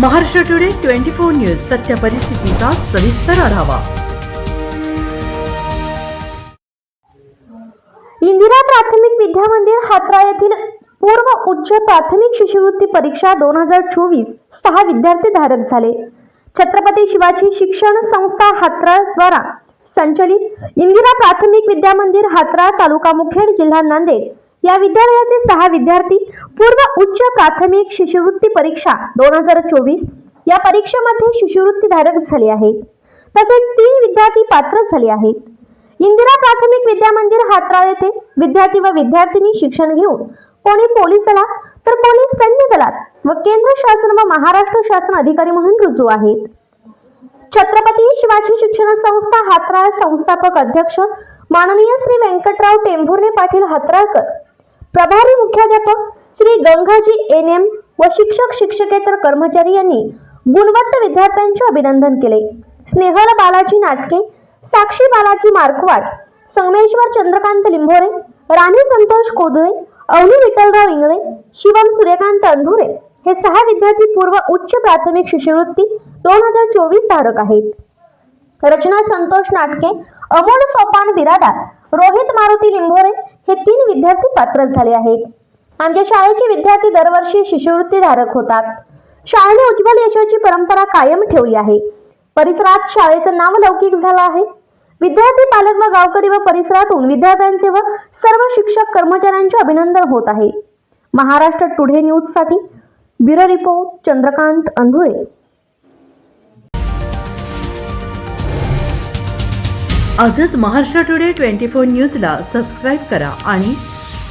Maharashtra today twenty four news सत्य परिस्थितीचा सविस्तर आढावा. इंदिरा प्राथमिक विद्यामंदिर हात्रा येथील पूर्व उच्च प्राथमिक शिष्यवृत्ती परीक्षा दोन हजार चोवीस सहा विद्यार्थी धारक झाले. छत्रपती शिवाजी शिक्षण संस्था हात्रा द्वारा संचलित इंदिरा प्राथमिक विद्यामंदिर हात्रा तालुका मुखेड जिल्हा नांदेड या विद्यालयाचे सहा विद्यार्थी पूर्व उच्च प्राथमिक शिष्यवृत्ती परीक्षा दोन हजार चोवीस या परीक्षेमध्ये शिष्यवृत्ती धारक झाले आहेत. तसेच तीन विद्यार्थी पात्र झाले आहेत. इंदिरा प्राथमिक विद्यामंदिर हातराळ येथे विद्यार्थी व विद्यार्थिनी शिक्षण घेऊन कोणी पोलीस दलात तर कोणी सैन्य दलात व केंद्र शासन व महाराष्ट्र शासन अधिकारी म्हणून रुजू आहेत. छत्रपती शिवाजी शिक्षण संस्था हातराळ संस्थापक अध्यक्ष माननीय श्री व्यंकटराव टेंभुर्णे पाटील हातराळकर प्रभारी मुख्याध्यापक श्री गंगाजी एन एम व शिक्षक शिक्षकेतर कर्मचारी यांनी गुणवंत विद्यार्थ्यांचे अभिनंदन केले. स्नेहल बालाजी नाटके साक्षी बालाजी मार्कवाड संगमेश्वर चंद्रकांत लिंभोरे राणी संतोष कोदळे अवनी विठ्ठलराव इंगळे शिवम सूर्यकांत अंधुरे हे सहा विद्यार्थी पूर्व उच्च प्राथमिक शिष्यवृत्ती दोन हजार चोवीस धारक आहेत. रचना संतोष नाटके अमोल सोपान बिरादार रोहित मारुती लिंभोरे हे तीन विद्यार्थी पात्र झाले आहेत. आमच्या शाळेचे विद्यार्थी दरवर्षी शिष्यवृत्ती धारक होतात. शाळेने उज्ज्वल यशाची परंपरा कायम ठेवली आहे. परिसरात शाळेचं नाव लौकिक झालं आहे. विद्यार्थी पालक व गावकरी व परिसरातून विद्यार्थ्यांचे व सर्व शिक्षक कर्मचाऱ्यांचे अभिनंदन होत आहे. महाराष्ट्र टुडे न्यूजसाठी ब्युरो रिपोर्ट चंद्रकांत अंधुरे. आजच महाराष्ट्र टुडे ट्वेंटी फोर न्यूजला सबस्क्राईब करा आणि